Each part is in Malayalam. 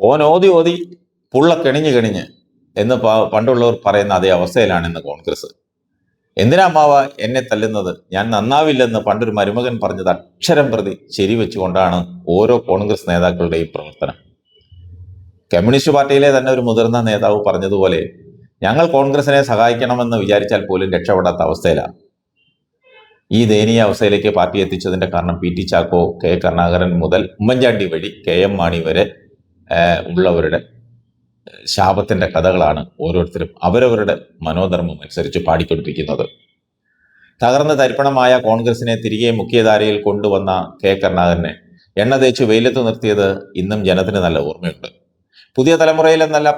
ഓൻ ഓതി ഓതി പുള്ള കെണിഞ്ഞ് കെണിഞ്ഞ് എന്ന് പണ്ടുള്ളവർ പറയുന്ന അതേ അവസ്ഥയിലാണ് ഇന്ന് കോൺഗ്രസ്. എന്തിനാ മാവ എന്നെ തല്ലുന്നത്? ഞാൻ നന്നാവില്ലെന്ന് പണ്ടൊരു മരുമകൻ പറഞ്ഞത് അക്ഷരം പ്രതി ശരി വെച്ചുകൊണ്ടാണ് ഓരോ കോൺഗ്രസ് നേതാക്കളുടെയും പ്രവർത്തനം. കമ്മ്യൂണിസ്റ്റ് പാർട്ടിയിലെ തന്നെ ഒരു മുതിർന്ന നേതാവ് പറഞ്ഞതുപോലെ ഞങ്ങൾ കോൺഗ്രസിനെ സഹായിക്കണമെന്ന് വിചാരിച്ചാൽ പോലും രക്ഷപ്പെടാത്ത അവസ്ഥയിലാണ് ഈ ദയനീയ അവസ്ഥയിലേക്ക് പാർട്ടി എത്തിച്ചതിന്റെ കാരണം P T Chacko K Karunakaran മുതൽ ഉമ്മൻചാണ്ടി വഴി കെ എം മാണി വരെ ഉള്ളവരുടെ ശാപത്തിന്റെ കഥകളാണ് ഓരോരുത്തരും അവരവരുടെ മനോധർമ്മം അനുസരിച്ച് പാടിക്കൊണ്ടിരിക്കുന്നത്. തകർന്ന തരിപ്പണമായ കോൺഗ്രസിനെ തിരികെ മുഖ്യധാരയിൽ കൊണ്ടുവന്ന കെ കരുണാകരനെ എണ്ണ തേച്ച് വെയിലത്ത് നിർത്തിയത് ഇന്നും ജനത്തിന് നല്ല ഓർമ്മയുണ്ട്. പുതിയ തലമുറയിലെന്നല്ല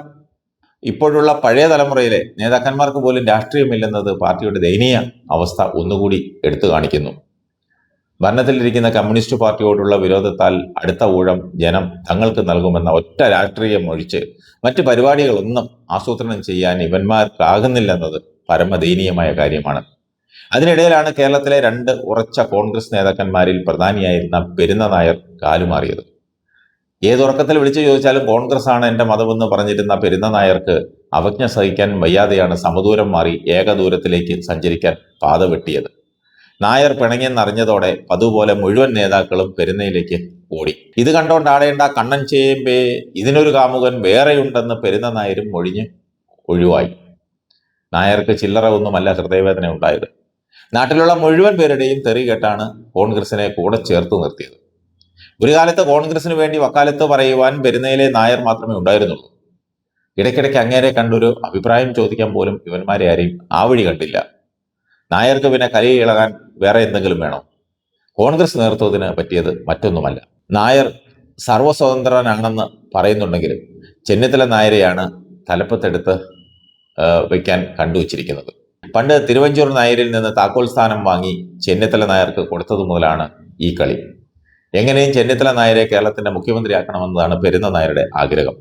ഇപ്പോഴുള്ള പഴയ തലമുറയിലെ നേതാക്കന്മാർക്ക് പോലും രാഷ്ട്രീയമില്ലെന്നത് പാർട്ടിയുടെ ദയനീയ അവസ്ഥ ഒന്നുകൂടി എടുത്തു കാണിക്കുന്നു. ഭരണത്തിലിരിക്കുന്ന കമ്മ്യൂണിസ്റ്റ് പാർട്ടിയോടുള്ള വിരോധത്താൽ അടുത്ത ഊഴം ജനം തങ്ങൾക്ക് നൽകുമെന്ന ഒറ്റ രാഷ്ട്രീയം ഒഴിച്ച് മറ്റ് പരിപാടികളൊന്നും ആസൂത്രണം ചെയ്യാൻ ഇവന്മാർക്കാകുന്നില്ലെന്നത് പരമദയനീയമായ കാര്യമാണ്. അതിനിടയിലാണ് കേരളത്തിലെ രണ്ട് ഉറച്ച കോൺഗ്രസ് നേതാക്കന്മാരിൽ പ്രധാനിയായിരുന്ന പെരുന്ന നായർ കാലുമാറിയത് ഏതുറക്കത്തിൽ വിളിച്ചു ചോദിച്ചാലും കോൺഗ്രസ് ആണ് എന്റെ മതമെന്ന് പറഞ്ഞിരുന്ന പെരുന്ന നായർക്ക് അവജ്ഞ സഹിക്കാൻ വയ്യാതെയാണ് സമദൂരം മാറി ഏകദൂരത്തിലേക്ക് സഞ്ചരിക്കാൻ പാത വെട്ടിയത്. നായർ പിണങ്ങിയെന്നറിഞ്ഞതോടെ അതുപോലെ മുഴുവൻ നേതാക്കളും പെരുന്നയിലേക്ക് ഓടി. ഇത് കണ്ടോണ്ട് ആടേണ്ട കണ്ണൻ ചേമ്പേ ഇതിനൊരു കാമുകൻ വേറെയുണ്ടെന്ന് പെരുന്ന നായരും ഒഴിഞ്ഞ് ഒഴിവായി. നായർക്ക് ചില്ലറ ഒന്നുമല്ല ഹൃദയവേദന ഉണ്ടായത്. നാട്ടിലുള്ള മുഴുവൻ പേരുടെയും തെറി കേട്ടാണ് കോൺഗ്രസിനെ കൂടെ ചേർത്ത് നിർത്തിയത്. ഒരു കാലത്ത് കോൺഗ്രസിന് വേണ്ടി വക്കാലത്ത് പറയുവാൻ പെരുന്നയിലെ നായർ മാത്രമേ ഉണ്ടായിരുന്നുള്ളൂ. ഇടയ്ക്കിടയ്ക്ക് അങ്ങേരെ കണ്ടൊരു അഭിപ്രായം ചോദിക്കാൻ പോലും ഇവന്മാരെ ആരെയും ആ വഴി കണ്ടില്ല. നായർക്ക് പിന്നെ കലയിൽ ഇളകാൻ വേറെ എന്തെങ്കിലും വേണോ? കോൺഗ്രസ് നേതൃത്വത്തിന് പറ്റിയത് മറ്റൊന്നുമല്ല. നായർ സർവസ്വതന്ത്രനാണെന്ന് പറയുന്നുണ്ടെങ്കിലും ചെന്നിത്തല നായരെയാണ് തലപ്പത്തെടുത്ത് വയ്ക്കാൻ കണ്ടുവച്ചിരിക്കുന്നത്. പണ്ട് തിരുവഞ്ചൂർ നായരിൽ നിന്ന് താക്കോൽ സ്ഥാനം വാങ്ങി ചെന്നിത്തല നായർക്ക് കൊടുത്തത് മുതലാണ് ഈ കളി. എങ്ങനെയും ചെന്നിത്തല നായരെ കേരളത്തിന്റെ മുഖ്യമന്ത്രിയാക്കണമെന്നതാണ് പെരുന്ന നായരുടെ ആഗ്രഹം.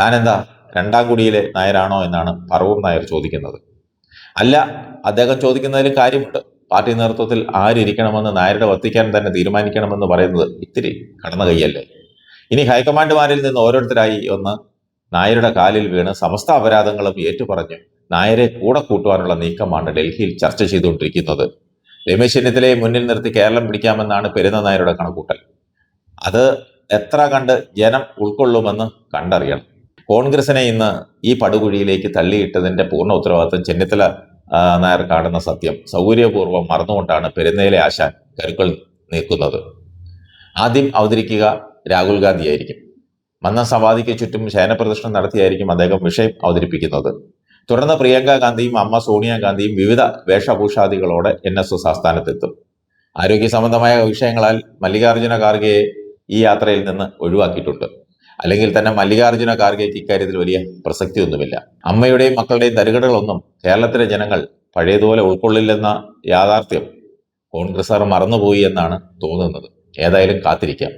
താനെന്താ രണ്ടാം കുടിയിലെ നായരാണോ എന്നാണ് പറവൂർ നായർ ചോദിക്കുന്നത്. അല്ല അദ്ദേഹം ചോദിക്കുന്നതിൽ കാര്യമുണ്ട്. പാർട്ടി നേതൃത്വത്തിൽ ആരിക്കണമെന്ന് നായരുടെ വത്തിക്കാൻ തന്നെ തീരുമാനിക്കണമെന്ന് പറയുന്നത് ഇത്തിരി കടന്ന കൈയല്ലേ ഇനി ഹൈക്കമാൻഡുമാരിൽ നിന്ന് ഓരോരുത്തരായി ഒന്ന് നായരുടെ കാലിൽ വീണ് സമസ്ത അപരാധങ്ങളും ഏറ്റുപറഞ്ഞ് നായരെ കൂടെ കൂട്ടുവാനുള്ള നീക്കമാണ് ഡൽഹിയിൽ ചർച്ച ചെയ്തുകൊണ്ടിരിക്കുന്നത്. രമേശ് ചെന്നിത്തലയെ മുന്നിൽ നിർത്തി കേരളം പിടിക്കാമെന്നാണ് പെരുന്ന നായരുടെ കണക്കൂട്ടൽ. അത് എത്ര കണ്ട് ജനം ഉൾക്കൊള്ളുമെന്ന് കണ്ടറിയണം. കോൺഗ്രസിനെ ഇന്ന് ഈ പടുകുഴിയിലേക്ക് തള്ളിയിട്ടതിന്റെ പൂർണ ഉത്തരവാദിത്വം ചെന്നിത്തല നായർ കാണുന്ന സത്യം. സൗകര്യപൂർവം മറന്നുകൊണ്ടാണ് പെരുന്നയിലെ ആശാൻ കരുക്കൾ നീക്കുന്നത്. ആദ്യം അവതരിക്കുക രാഹുൽ ഗാന്ധി ആയിരിക്കും. മന്ന സവാദിക്ക് ചുറ്റും ശയനപ്രദർശനം നടത്തിയായിരിക്കും അദ്ദേഹം വിഷയം അവതരിപ്പിക്കുന്നത്. തുടർന്ന് പ്രിയങ്ക ഗാന്ധിയും അമ്മ സോണിയാഗാന്ധിയും വിവിധ വേഷഭൂഷാദികളോടെ എൻ എസ് എസ് ആസ്ഥാനത്തെത്തും. ആരോഗ്യ സംബന്ധമായ വിഷയങ്ങളാൽ മല്ലികാർജുന ഖാർഗെയെ ഈ യാത്രയിൽ നിന്ന് ഒഴിവാക്കിയിട്ടുണ്ട്. അല്ലെങ്കിൽ തന്നെ മല്ലികാർജുന കാർഗേറ്റ് ഇക്കാര്യത്തിൽ വലിയ പ്രസക്തിയൊന്നുമില്ല. അമ്മയുടെയും മക്കളുടെയും തരികടകളൊന്നും കേരളത്തിലെ ജനങ്ങൾ പഴയതുപോലെ ഉൾക്കൊള്ളില്ലെന്ന യാഥാർത്ഥ്യം കോൺഗ്രസ്സുകാർ മറന്നുപോയി എന്നാണ് തോന്നുന്നത്. ഏതായാലും കാത്തിരിക്കാം.